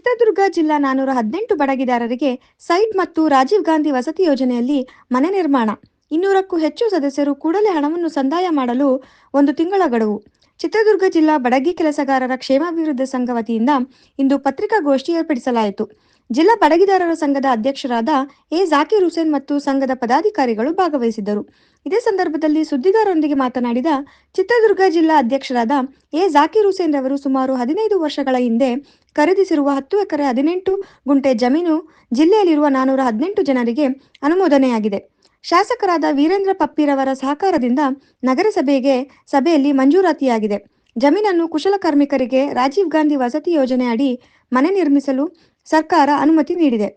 ಚಿತ್ರದುರ್ಗ ಜಿಲ್ಲಾ ನಾನೂರ ಹದಿನೆಂಟು ಬಡಗಿದಾರರಿಗೆ ಸೈಟ್ ಮತ್ತು ರಾಜೀವ್ ಗಾಂಧಿ ವಸತಿ ಯೋಜನೆಯಲ್ಲಿ ಮನೆ ನಿರ್ಮಾಣ. ಇನ್ನೂರಕ್ಕೂ ಹೆಚ್ಚು ಸದಸ್ಯರು ಕೂಡಲೇ ಹಣವನ್ನು ಸಂದಾಯ ಮಾಡಲು ಒಂದು ತಿಂಗಳ ಗಡುವು. ಚಿತ್ರದುರ್ಗ ಜಿಲ್ಲಾ ಬಡಗಿ ಕೆಲಸಗಾರರ ಕ್ಷೇಮಾಭಿವೃದ್ಧಿ ಸಂಘ ವತಿಯಿಂದ ಇಂದು ಪತ್ರಿಕಾಗೋಷ್ಠಿ ಏರ್ಪಡಿಸಲಾಯಿತು. ಜಿಲ್ಲಾ ಬಡಗಿದಾರರ ಸಂಘದ ಅಧ್ಯಕ್ಷರಾದ ಎ ಜಾಕಿರ್ ಹುಸೇನ್ ಮತ್ತು ಸಂಘದ ಪದಾಧಿಕಾರಿಗಳು ಭಾಗವಹಿಸಿದ್ದರು. ಇದೇ ಸಂದರ್ಭದಲ್ಲಿ ಸುದ್ದಿಗಾರರೊಂದಿಗೆ ಮಾತನಾಡಿದ ಚಿತ್ರದುರ್ಗ ಜಿಲ್ಲಾ ಅಧ್ಯಕ್ಷರಾದ ಎ ಜಾಕಿರ್ ಹುಸೇನ್ ರವರು ಸುಮಾರು ಹದಿನೈದು ವರ್ಷಗಳ ಹಿಂದೆ ಖರೀದಿಸಿರುವ ಹತ್ತು ಎಕರೆ ಹದಿನೆಂಟು ಗುಂಟೆ ಜಮೀನು ಜಿಲ್ಲೆಯಲ್ಲಿರುವ ನಾನೂರ ಹದಿನೆಂಟು ಜನರಿಗೆ ಅನುಮೋದನೆಯಾಗಿದೆ. ಶಾಸಕರಾದ ವೀರೇಂದ್ರ ಪಪ್ಪಿರವರ ಸಹಕಾರದಿಂದ ನಗರಸಭೆಗೆ ಸಭೆಯಲ್ಲಿ ಮಂಜೂರಾತಿಯಾಗಿದೆ. ಜಮೀನನ್ನು ಕುಶಲಕರ್ಮಿಕರಿಗೆ ರಾಜೀವ್ ಗಾಂಧಿ ವಸತಿ ಯೋಜನೆ ಅಡಿ ಮನೆ ನಿರ್ಮಿಸಲು ಸರ್ಕಾರ ಅನುಮತಿ ನೀಡಿದೆ.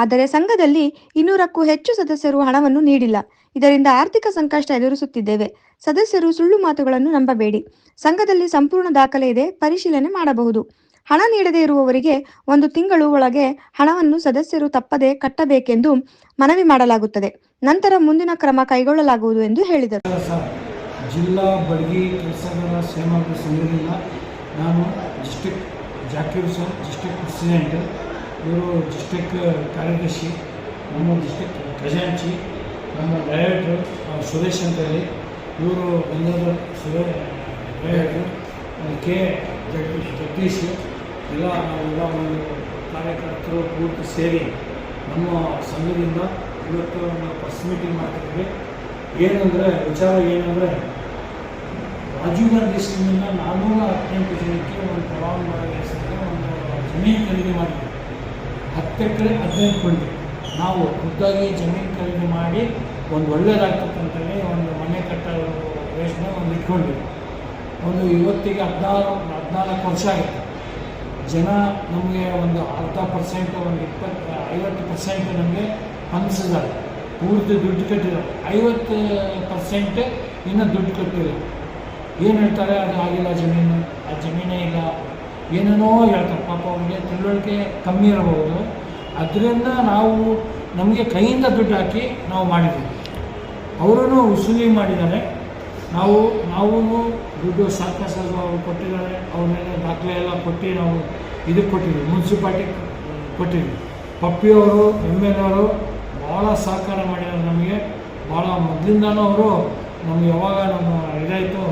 ಆದರೆ ಸಂಘದಲ್ಲಿ ಇನ್ನೂರಕ್ಕೂ ಹೆಚ್ಚು ಸದಸ್ಯರು ಹಣವನ್ನು ನೀಡಿಲ್ಲ. ಇದರಿಂದ ಆರ್ಥಿಕ ಸಂಕಷ್ಟ ಎದುರಿಸುತ್ತಿದ್ದೇವೆ. ಸದಸ್ಯರು ಸುಳ್ಳು ಮಾತುಗಳನ್ನು ನಂಬಬೇಡಿ. ಸಂಘದಲ್ಲಿ ಸಂಪೂರ್ಣ ದಾಖಲೆ ಇದೆ. ಪರಿಶೀಲನೆ ಮಾಡಬಹುದು. ಹಣ ನೀಡದೇ ಇರುವವರಿಗೆ ಒಂದು ತಿಂಗಳು ಒಳಗೆ ಹಣವನ್ನು ಸದಸ್ಯರು ತಪ್ಪದೆ ಕಟ್ಟಬೇಕೆಂದು ಮನವಿ ಮಾಡಲಾಗುತ್ತದೆ. ನಂತರ ಮುಂದಿನ ಕ್ರಮ ಕೈಗೊಳ್ಳಲಾಗುವುದು ಎಂದು ಹೇಳಿದರು. ಜಿಲ್ಲಾ ಬಡಗಿ ಕೆಲಸಗಾರ ಸೇವಾಗಳ ಸಂಘದಿಂದ ನಾನು district Zakir sir district president ಇವರು ಡಿಸ್ಟಿಕ್ ಕಾರ್ಯದರ್ಶಿ, ನಮ್ಮ ಡಿಸ್ಟಿಕ್ ಖಜಾಂಚಿ, ನಮ್ಮ ಡೈರೆಕ್ಟ್ರು ಸುರೇಶ್ ಅಂತೇಳಿ ಇವರು ಗಂಗಾಧರ್ ಸುರೇ ಡೈರೆಕ್ಟ್ರು ಕೆ ಜಗದೀಶ್ ಜಗದೀಶ್. ಎಲ್ಲ ಎಲ್ಲ ಒಂದು ಕಾರ್ಯಕರ್ತರು ಪೂರ್ತಿ ಸೇರಿ ನಮ್ಮ ಸಂಘದಿಂದ ಇವತ್ತು ಒಂದು ಪ್ರೆಸ್ ಮೀಟಿಂಗ್ ಮಾಡ್ತಿದ್ದೀವಿ. ಏನಂದರೆ, ವಿಚಾರ ಏನಂದರೆ, ರಾಜೀವ್ ಗಾಂಧಿ ಸ್ಕೀಮಿಂದ ನಾನ್ನೂರ ಹದಿನೆಂಟು ಜನಕ್ಕೆ ಒಂದು ಫಲಾನುಭವಿ ಹೆಸರಿಗೆ ಒಂದು ಜಮೀನು ಖರೀದಿ ಮಾಡಿದ್ವಿ ಹತ್ತು ಎಕರೆ ಹದಿನೈದು ಕೊಂಡಿ ನಾವು ಖುದ್ದಾಗಿ ಜಮೀನು ಖರೀದಿ ಮಾಡಿ ಒಂದು ಒಳ್ಳೆಯದಾಗ್ತಕ್ಕಂತೇಳಿ ಒಂದು ಮನೆ ಕಟ್ಟೋ ರೇಷ್ಮೆ ಒಂದು ಇಟ್ಕೊಂಡ್ವಿ ಒಂದು ಇವತ್ತಿಗೆ ಹದಿನಾರು, ಹದಿನಾಲ್ಕು ವರ್ಷ ಆಗುತ್ತೆ ಜನ ನಮಗೆ ಒಂದು ಅರ್ಧ ಪರ್ಸೆಂಟ್ ಒಂದು ಇಪ್ಪತ್ತು, ಐವತ್ತು ಪರ್ಸೆಂಟ್ ನಮಗೆ ಹಂಚಿದ್ದಾರೆ. ಪೂರ್ತಿ ದುಡ್ಡು ಕಟ್ಟಿರೋ, ಐವತ್ತು ಪರ್ಸೆಂಟ್ ಇನ್ನೂ ದುಡ್ಡು ಕಟ್ಟಿಲ್ಲ ಏನು ಹೇಳ್ತಾರೆ? ಅದು ಆಗಿಲ್ಲ ಜಮೀನು, ಆ ಜಮೀನೇ ಇಲ್ಲ. ಏನೇನೋ ಹೇಳ್ತಾರೆ. ಪಾಪ ಅವ್ರಿಗೆ ತಿಳುವಳಿಕೆ ಕಮ್ಮಿ ಇರಬಹುದು. ಅದರಿಂದ ನಾವು ನಮಗೆ ಕೈಯಿಂದ ದುಡ್ಡು ಹಾಕಿ ನಾವು ಮಾಡಿದ್ದೀವಿ. ಅವರೂ ವಸೂಲಿ ಮಾಡಿದ್ದಾರೆ. ನಾವು ನಾವು ದುಡ್ಡು ಸಾಕಷ್ಟು ಅವರು ಕೊಟ್ಟಿದ್ದಾರೆ. ಅವ್ರ ಮೇಲೆ ದಾಖಲೆ ಎಲ್ಲ ಕೊಟ್ಟು ನಾವು ಇದಕ್ಕೆ ಕೊಟ್ಟಿದ್ವಿ ಮುನ್ಸಿಪಾಲ್ಟಿ ಕೊಟ್ಟಿದ್ವಿ ಪಪ್ಪಿಯವರು, ಎಂ ಎಲ್ ಅವರು ಭಾಳ ಸಹಕಾರ ಮಾಡಿದ್ದಾರೆ ನಮಗೆ. ಭಾಳ ಮೊದಲಿಂದನೂ ಅವರು ನಮ್ಗೆ ಯಾವಾಗ ನಮ್ಮ ಇದಾಯಿತು,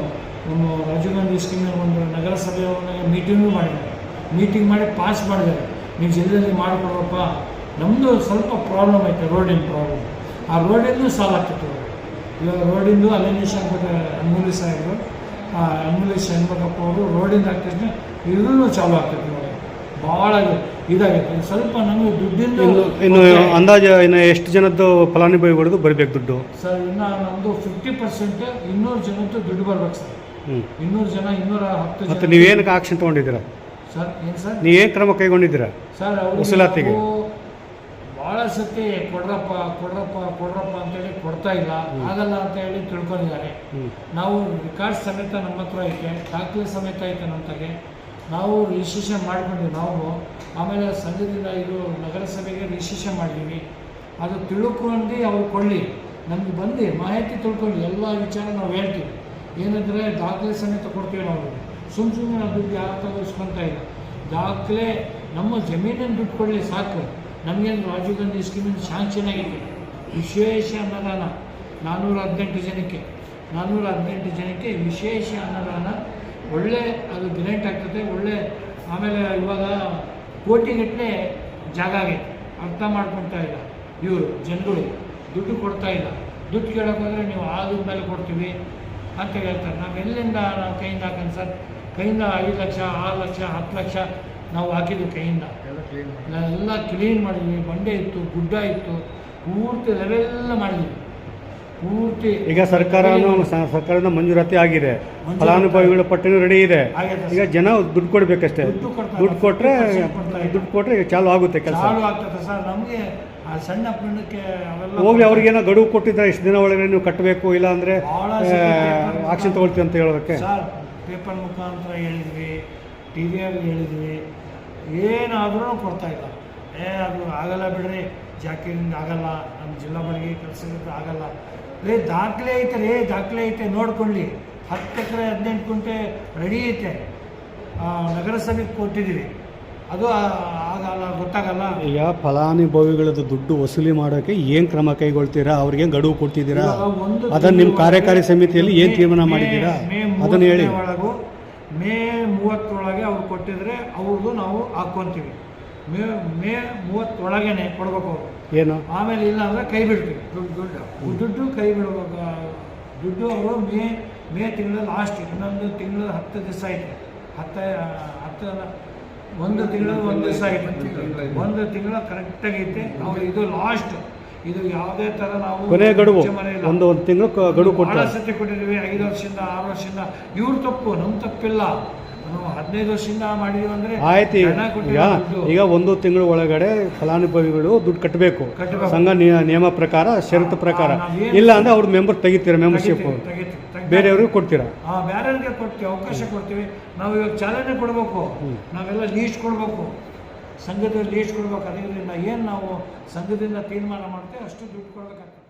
ನಮ್ಮ ರಾಜೀವ್ ಗಾಂಧಿ ಸ್ಕೀಮಿನ ಒಂದು ನಗರಸಭೆ ಮೀಟಿಂಗು ಮಾಡಿದ್ದಾರೆ. ಮೀಟಿಂಗ್ ಮಾಡಿ ಪಾಸ್ ಮಾಡಿದ್ದಾರೆ. ನೀವು ಜಿಲ್ಲೆಯಲ್ಲಿ ಮಾಡಿಕೊಡ್ರಪ್ಪ. ನಮ್ಮದು ಸ್ವಲ್ಪ ಪ್ರಾಬ್ಲಮ್ ಐತೆ ರೋಡಿನ ಪ್ರಾಬ್ಲಮ್ ಆ ರೋಡಿಂದು ಸಾಲ ಆಗ್ತಿತ್ತು. ಇವಾಗ ರೋಡಿಂದು ಅಲ್ಲಿಂದ ಅನ್ಬೇಕು ಅನ್ಮೂಲಿ ಸಾಹೇಬರು ಅನ್ಮೂಲಿ ಶಾನ್ಭಗಪ್ಪ ಅವರು ರೋಡಿಂದ ಆಗ್ತಿದ್ರೆ ಇದೂ ಚಾಲು ಆಗ್ತೈತೆ ಇವಾಗ. ಭಾಳ ಇದಾಗುತ್ತೆ ಸ್ವಲ್ಪ ನಮಗೆ ದುಡ್ಡಿಂದ ಇನ್ನು ಅಂದಾಜು ಇನ್ನು ಎಷ್ಟು ಜನದ್ದು ಫಲಾನುಭವಿಗಳದ್ದು ಬರಬೇಕು ದುಡ್ಡು? ಸರ್ ಇನ್ನು ನಮ್ಮದು ಫಿಫ್ಟಿ ಪರ್ಸೆಂಟ್ ಇನ್ನೂರು ಜನದ್ದು ದುಡ್ಡು ಬರ್ಬೇಕು ಸರ್. ಇನ್ನೂರು ಜನ ಇನ್ನೂರ ಹತ್ತು ಮತ್ತು ನೀವೇನಕ್ಕೆ ಆಕ್ಷನ್ ತೊಗೊಂಡಿದ್ದೀರಾ? ಸರ್ ಏನು ಸರ್? ನೀವೇನು ಕ್ರಮ ಕೈಗೊಂಡಿದ್ದೀರಾ? ಸರ್ ಅವರು ವಸೂಲಾತಿಗೆ? ಭಾಳ ಸತಿ ಕೊಡ್ರಪ್ಪ ಕೊಡ್ರಪ್ಪ ಕೊಡ್ರಪ್ಪ ಅಂತೇಳಿ ಕೊಡ್ತಾ ಇಲ್ಲ. ಆಗಲ್ಲ ಅಂತ ಹೇಳಿ ತಿಳ್ಕೊಂಡಿದ್ದಾರೆ. ನಾವು ವಿಕಾಸ್ ಸಮೇತ ನಮ್ಮ ಹತ್ರ ಐತೆ ದಾಖಲೆ ಸಮೇತ ಐತೆ ನಮ್ಮ ತಗೆ ನಾವು ರಿಜಿಸ್ಟ್ರೇಷನ್ ಮಾಡ್ಕೊಂಡ್ವಿ ನಾವು. ಆಮೇಲೆ ಸಂಜೆದಿಂದ ಇದು ನಗರಸಭೆಗೆ ರಿಜಿಸ್ಟ್ರೇಷನ್ ಮಾಡಿದ್ದೀವಿ ಅದು ತಿಳ್ಕೊಂಡು ಅವ್ರು ಕೊಡಲಿ. ನಮಗೆ ಬಂದು ಮಾಹಿತಿ ತಿಳ್ಕೊಂಡು ಎಲ್ಲ ವಿಚಾರ ನಾವು ಹೇಳ್ತೀವಿ. ಏನಂದರೆ ದಾಖಲೆ ಸಮೇತ ಕೊಡ್ತೀವಿ ನಾವು. ಸುಮ್ಮ ಸುಮ್ಮನೆ ನಾವು ದುಡ್ಡು ಯಾರ ಹತ್ರ ಇಸ್ಕೊಂತ ಇಲ್ಲ. ದಾಖಲೆ ನಮ್ಮ ಜಮೀನನ್ನು ದುಡ್ಡು ಕೊಡಲಿ ಸಾಕು. ನಮಗೇನು ರಾಜೀವ್ ಗಾಂಧಿ ಸ್ಕೀಮಿಂದ ಶಾಂಕ್ಷನ್ ಆಗಿದೆ ವಿಶೇಷ ಅನುದಾನ ನಾನ್ನೂರ ಹದಿನೆಂಟು ಜನಕ್ಕೆ. ನಾನ್ನೂರ ಹದಿನೆಂಟು ಜನಕ್ಕೆ ವಿಶೇಷ ಅನುದಾನ ಒಳ್ಳೆ ಅದು ಗ್ರೇಟ್ ಆಗ್ತದೆ ಒಳ್ಳೆ ಆಮೇಲೆ ಇವಾಗ ಕೋಟಿಗಟ್ಟಲೆ ಜಾಗ ಆಗೈತೆ. ಅರ್ಥ ಮಾಡ್ಕೊಳ್ತಾ ಇಲ್ಲ ಇವರು ಜನಗಳು. ದುಡ್ಡು ಕೊಡ್ತಾ ಇಲ್ಲ. ದುಡ್ಡು ಕೇಳೋಕ್ಕೋದ್ರೆ ನೀವು ಆಗಿದ ಮೇಲೆ ಕೊಡ್ತೀವಿ ಅಂತ ಹೇಳ್ತಾರೆ. ನಾವು ಎಲ್ಲಿಂದ ನಾವು ಕೈಯಿಂದ ಹಾಕೋಣ ಸರ್? ಕೈಯಿಂದ ಐದು ಲಕ್ಷ ಆರು ಲಕ್ಷ ಹತ್ತು ಲಕ್ಷ ನಾವು ಹಾಕಿದ್ವಿ ಕೈಯಿಂದ. ಎಲ್ಲ ಕ್ಲೀನ್ ಮಾಡಿದ್ವಿ. ಬಂಡೆ ಇತ್ತು ಗುಡ್ಡ ಇತ್ತು ಪೂರ್ತಿ ಲೆವೆಲ್ಲ ಮಾಡಿದ್ವಿ. ಪೂರ್ತಿ ಈಗ ಸರ್ಕಾರನೂ ಸರ್ಕಾರದ ಸರ್ಕಾರದಿಂದ ಮಂಜೂರಾತಿ ಆಗಿದೆ. ಫಲಾನುಭವಿಗಳ ಪಟ್ಟಿನೂ ರೆಡಿ ಇದೆ. ಈಗ ಜನ ದುಡ್ಡು ಕೊಡಬೇಕಷ್ಟೇ. ದುಡ್ಡು ಕೊಟ್ಟರೆ ದುಡ್ಡು ಕೊಟ್ಟರೆ 50% ದುಡ್ಡು ಕೊಟ್ಟರೆ ಚಾಲು ಆಗುತ್ತೆ ಕೆಲಸ. ಸರ್. ನಮಗೆ ಆ ಸಣ್ಣ ಪುಣ್ಣಕ್ಕೆ ಅವೆಲ್ಲ ಹೋಗ್ಲಿ ಅವ್ರಿಗೇನೋ ಗಡುವು ಕೊಟ್ಟಿದ್ರೆ ಇಷ್ಟು ದಿನ ಒಳಗೆ ನೀವು ಕಟ್ಟಬೇಕು ಇಲ್ಲ ಅಂದರೆ ಆಕ್ಷನ್ ತಗೊಳ್ತೀವಿ ಅಂತ ಹೇಳೋದಕ್ಕೆ. ಸರ್ ಪೇಪರ್ ಮುಖಾಂತರ ಹೇಳಿದ್ವಿ ಟಿ ವಿಯಲ್ಲಿ ಹೇಳಿದ್ವಿ. ಏನಾದರೂ ಕೊಡ್ತಾ ಇಲ್ಲ. ಏ ಅದು ಆಗಲ್ಲ ಬಿಡ್ರಿ. ಜಾಕಿರಿಂದ ಆಗಲ್ಲ. ನಮ್ಮ ಜಿಲ್ಲಾ ಬಳಿಗೆ ಕೆಲಸದಿಂದ ಆಗಲ್ಲ. ರೇ ದಾಖಲೆ ಐತೆ ರೇ ದಾಖಲೆ ಐತೆ ನೋಡ್ಕೊಳ್ಳಿ. ಹತ್ತು ಎಕರೆ ಹದಿನೆಂಟು ಕುಂಟೆ ರೆಡಿ ಐತೆ. ನಗರಸಭೆಗೆ ಕೊಟ್ಟಿದ್ದೀವಿ. ಅದು ಆಗಲ್ಲ ಗೊತ್ತಾಗಲ್ಲ. ಈಗ ಫಲಾನುಭವಿಗಳದ್ದು ದುಡ್ಡು ವಸೂಲಿ ಮಾಡೋಕ್ಕೆ ಏನು ಕ್ರಮ ಕೈಗೊಳ್ತೀರಾ? ಅವ್ರಿಗೆ ಗಡುವು ಕೊಡ್ತಿದ್ದೀರಾ? ಅದನ್ನು ನಿಮ್ಮ ಕಾರ್ಯಕಾರಿ ಸಮಿತಿಯಲ್ಲಿ ಏನು ತೀರ್ಮಾನ ಮಾಡಿದ್ದೀರಾ? ಮೇ ಅದನ್ನು ಹೇಳಿ. ಒಳಗೂ ಮೇ ಮೂವತ್ತರೊಳಗೆ ಅವ್ರು ಕೊಟ್ಟಿದ್ರೆ ಅವ್ರದ್ದು ನಾವು ಹಾಕ್ಕೊತೀವಿ. ಮೇ ಮೇ ಮೂವತ್ತರೊಳಗೇನೆ ಕೊಡ್ಬೇಕು ಅವರು. ಏನು? ಆಮೇಲೆ ಇಲ್ಲ ಅಂದರೆ ಕೈ ಬಿಡ್ತೀವಿ. ದುಡ್ಡು ದುಡ್ಡು. ದುಡ್ಡು ಕೈ ಬಿಡುವಾಗ ದುಡ್ಡು ಅವರು ಮೇ ಮೇ ತಿಂಗಳು ಲಾಸ್ಟ್ ಇನ್ನೊಂದು ತಿಂಗಳು ಹತ್ತು ದಿವಸ ಆಯ್ತು. ಹತ್ತು ಹತ್ತು ಒಂದು ತಿಂಗಳು ಒಂದು ದಿವಸ ಆಯ್ತು. ಒಂದು ತಿಂಗಳು ಕರೆಕ್ಟಾಗಿ ಐತೆ. ನಾವು ಇದು ಲಾಸ್ಟ್ ಇದು ಯಾವುದೇ ಥರ ನಾವು ಕೊನೆ ಗಡುವು. ಒಂದು ಒಂದು ತಿಂಗಳು ಗಡುವು ಕೊಟ್ಟು ಸತಿ ಕೊಟ್ಟಿದ್ದೀವಿ. ಐದು ವರ್ಷದಿಂದ ಆರು ವರ್ಷದಿಂದ. ಇವ್ರ ತಪ್ಪು ನಮ್ಮ ತಪ್ಪಿಲ್ಲ. ಹದಿನೈದು ವರ್ಷದಿಂದ ಮಾಡಿದೀವಿ ಅಂದ್ರೆ ಆಯ್ತು ಈಗ ಒಂದು ತಿಂಗಳ ಒಳಗಡೆ ಫಲಾನುಭವಿಗಳು ದುಡ್ಡು ಕಟ್ಟಬೇಕು. ಸಂಘ ನಿಯ- ನಿಯಮ ಪ್ರಕಾರ ಷರತ್ತು ಪ್ರಕಾರ. ಇಲ್ಲ ಅಂದ್ರೆ ಅವ್ರ ಮೆಂಬರ್ ತೆಗಿತೀರ ಮೆಂಬರ್ಶಿಪ್ ಬೇರೆಯವ್ರಿಗೂ ಕೊಡ್ತೀರಾ? ಬೇರೆಯವ್ರಿಗೆ ಕೊಡ್ತೀವಿ ಅವಕಾಶ ಕೊಡ್ತೀವಿ. ನಾವು ಇವಾಗ ಚಾಲನೆ ಕೊಡಬೇಕು. ನಾವೆಲ್ಲ ಲೀಸ್ಟ್ ಕೊಡಬೇಕು. ಸಂಘದ ಲೀಸ್ಟ್ ಕೊಡ್ಬೇಕು. ಅದರಿಂದ ಏನು ನಾವು ಸಂಘದಿಂದ ತೀರ್ಮಾನ ಮಾಡ್ತೇವೆ ಅಷ್ಟು ದುಡ್ಡು ಕೊಡ್ಬೇಕಾಗ್ತದೆ.